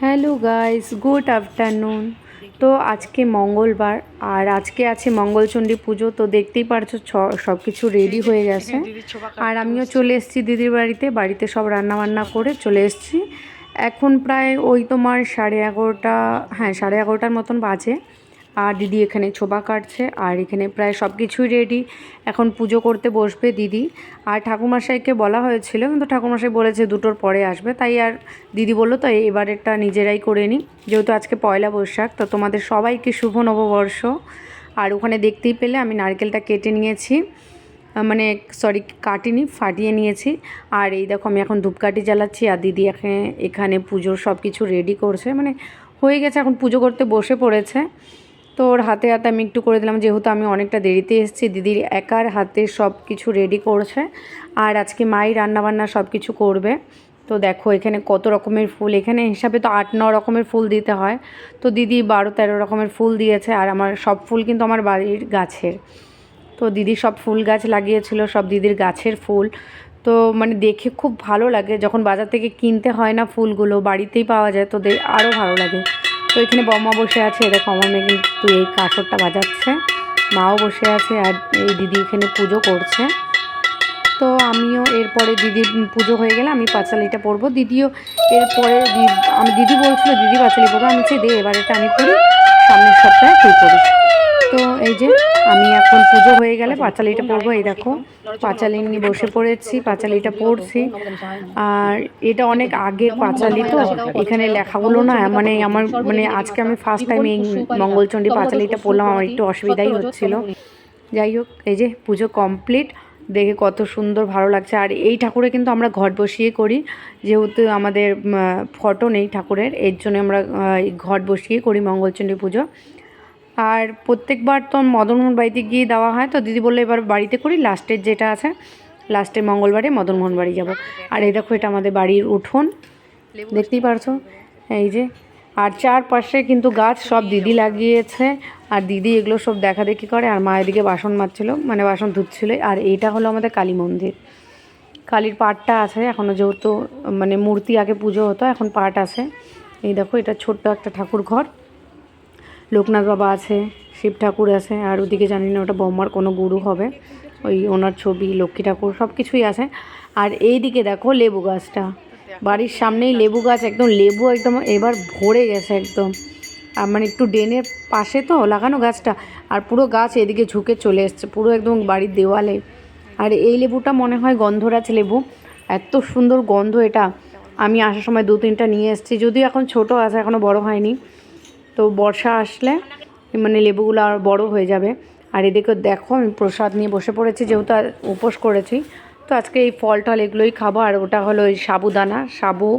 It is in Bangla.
Hello guys good afternoon. তো আজকে মঙ্গলবার আর আজকে আছে মঙ্গলচণ্ডী পুজো তো দেখতেই পারছ ছ- সব কিছু রেডি হয়ে গেছে। আর আমিও চলে এসেছি দিদির বাড়িতে বাড়িতে সব রান্নাবান্না করে চলে এসেছি। এখন প্রায় ওই তোমার সাড়ে এগারোটা হ্যাঁ সাড়ে এগারোটার মতন বাজে। আর দিদি এখানে ছোবা কাটছে, আর এখানে প্রায় সব কিছুই রেডি এখন পুজো করতে বসবে দিদি। আর ঠাকুরমশাইকে বলা হয়েছিল, কিন্তু ঠাকুরমশাই বলেছে দুটোর পরে আসবে। তাই আর দিদি বলল, তো এবারেরটা নিজেরাই করে নিই। যেহেতু আজকে পয়লা বৈশাখ, তো তোমাদের সবাইকে শুভ নববর্ষ। আর ওখানে দেখতেই পেলে আমি নারকেলটা কেটে নিয়েছি। মানে সরি কাটিনি, ফাটিয়ে নিয়েছি। আর এই দেখো আমি এখন ধূপকাঠি জ্বালাচ্ছি, আর দিদি এখানে এখানে পুজোর সব কিছু রেডি করছে। মানে হয়ে গেছে, এখন পুজো করতে বসে পড়েছে। তো ওর হাতে হাতে আমি একটু করে দিলাম, যেহেতু আমি অনেকটা দেরিতে এসেছি দিদির একার হাতে সব কিছু রেডি করছে আর আজকে মাই রান্নাবান্না সব কিছু করবে। তো দেখো এখানে কত রকমের ফুল, এখানে হিসাবে তো আট, ন রকমের ফুল দিতে হয়। তো দিদি বারো, তেরো রকমের ফুল দিয়েছে আর আমার সব ফুল কিন্তু আমার বাড়ির গাছের। তো দিদি সব ফুল গাছ লাগিয়েছিল, সব দিদির গাছের ফুল। তো মানে দেখে খুব ভালো লাগে, যখন বাজার থেকে কিনতে হয় না ফুলগুলো, বাড়িতেই পাওয়া যায়, তো আরও ভালো লাগে। তো এখানে বৌমা বসে আছে এটা আমার মেয়ে কিন্তু এই কাঁসরটা বাজাচ্ছে। মাও বসে আছে আর এই দিদি এখানে পুজো করছে। তো আমিও এরপরে দিদির পুজো হয়ে গেলে আমি পাঁচালিটা পরবো। দিদিও এরপরে আমি দিদি বলছিল, দিদি পাঁচালি পরবো। আমি বলছি, দে, এবার এটা আমি পড়ি সামনের সপ্তাহে তুই পড়িস তো এই যে আমি এখন পুজো হয়ে গেলে পাঁচালিটা পরবো, এই দেখো, পাঁচালি নিয়ে বসে পড়েছি, পাঁচালিটা পড়ছি। আর এটা অনেক আগের পাঁচালি তো, এখানে লেখাগুলো না মানে আমার মানে আজকে আমি ফার্স্ট টাইম এই মঙ্গলচণ্ডী পাঁচালিটা পড়লাম আমার একটু অসুবিধাই হচ্ছিল। যাই হোক, এই যে পুজো কমপ্লিট দেখে কত সুন্দর ভালো লাগছে। আর এই ঠাকুরে কিন্তু আমরা ঘট বসিয়ে করি, যেহেতু আমাদের ফটো নেই ঠাকুরের, এর জন্য আমরা ঘট বসিয়ে করি মঙ্গলচণ্ডী পুজো। আর প্রত্যেকবার তো মদনমোহন বাড়িতে গিয়ে দেওয়া হয় তো দিদি বলল এবার বাড়িতে করি লাস্টের যেটা আছে লাস্টের মঙ্গলবারে মদনমোহন বাড়ি যাব। আর এই দেখো এটা আমাদের বাড়ির উঠোন দেখতেই পারছ? এই যে আর চারপাশে কিন্তু গাছ সব দিদি লাগিয়েছে আর দিদি এগুলো সব দেখা দেখি করে আর মা এদিকে বাসন মারছিল মানে বাসন ধুচ্ছিল আর এইটা হলো আমাদের কালী মন্দির। কালীর পাটটা আছে এখনও যেহেতু মানে মূর্তি আগে পুজো হতো এখন পাট আছে। এই দেখো এটা ছোট্ট একটা ঠাকুর ঘর লোকনাথ বাবা আছে, শিব ঠাকুর আছে, আর ওদিকে জানি না ওটা বম্মার কোনো গুরু হবে। ওই ওনার ছবি, লক্ষ্মী ঠাকুর, সব কিছুই আছে। আর এই দিকে দেখো লেবু গাছটা। বাড়ির সামনেই লেবু গাছ, একদম লেবু একদম এবার ভরে গেছে একদম। আর মানে একটু ড্রেনের পাশে তো লাগানো গাছটা, আর পুরো গাছ এদিকে ঝুঁকে চলে এসছে, পুরো একদম বাড়ির দেওয়ালে। আর এই লেবুটা মনে হয় গন্ধরাজ লেবু। এত সুন্দর গন্ধ এটা। আমি আসার সময় দু তিনটা নিয়ে এসেছি, যদিও এখন ছোট আছে এখনও বড় হয়নি। তো বর্ষা আসলে মানে লেবুগুলো আর বড় হয়ে যাবে। আর এদিকে দেখো, আমি প্রসাদ নিয়ে বসে পড়েছি, যেহেতু উপোস করেছি। তো আজকে এই ফল টল এগুলোই খাব, আর ওটা হলো ওই সাবুদানা। সাবু